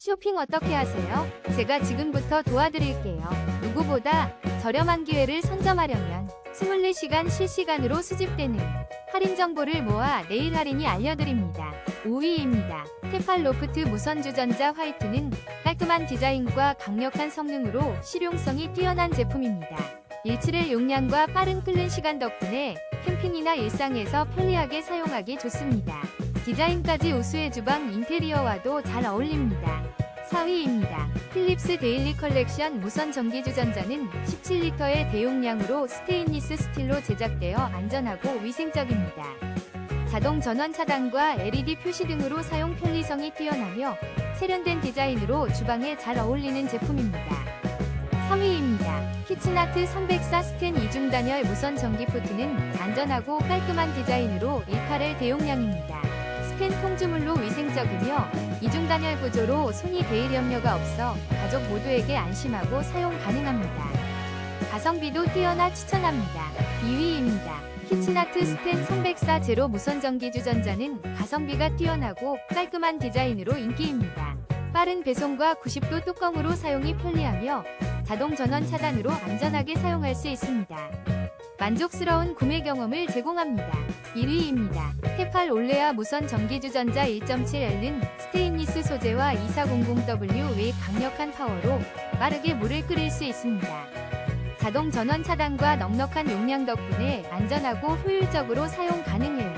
쇼핑 어떻게 하세요? 제가 지금부터 도와드릴게요. 누구보다 저렴한 기회를 선점하려면 24시간 실시간으로 수집되는 할인 정보를 모아 내일 할인이 알려드립니다. 5위입니다. 테팔 로프트 무선 주전자 화이트는 깔끔한 디자인과 강력한 성능으로 실용성이 뛰어난 제품입니다. 17일 용량과 빠른 끓는 시간 덕분에 캠핑이나 일상에서 편리하게 사용하기 좋습니다. 디자인까지 우수의 주방 인테리어와도 잘 어울립니다. 4위입니다. 필립스 데일리 컬렉션 무선 전기 주전자는 17리터의 대용량으로 스테인리스 스틸로 제작되어 안전하고 위생적입니다. 자동 전원 차단과 LED 표시 등으로 사용 편리성이 뛰어나며 세련된 디자인으로 주방에 잘 어울리는 제품입니다. 3위입니다. 키친아트 304 스텐 이중 단열 무선 전기 포트는 안전하고 깔끔한 디자인으로 18L 대용량입니다. 스텐 통주물로 위생적이며 이중 단열 구조로 손이 데일 염려가 없어 가족 모두에게 안심하고 사용 가능합니다. 가성비도 뛰어나 추천합니다. 2위입니다. 키친아트 스텐 304 제로 무선 전기 주전자는 가성비가 뛰어나고 깔끔한 디자인으로 인기입니다. 빠른 배송과 90도 뚜껑으로 사용이 편리하며 자동 전원 차단으로 안전하게 사용할 수 있습니다. 만족스러운 구매 경험을 제공합니다. 1위입니다. 테팔 올레아 무선 전기주전자 1.7L은 스테인리스 소재와 2400W 외 강력한 파워로 빠르게 물을 끓일 수 있습니다. 자동 전원 차단과 넉넉한 용량 덕분에 안전하고 효율적으로 사용 가능해요.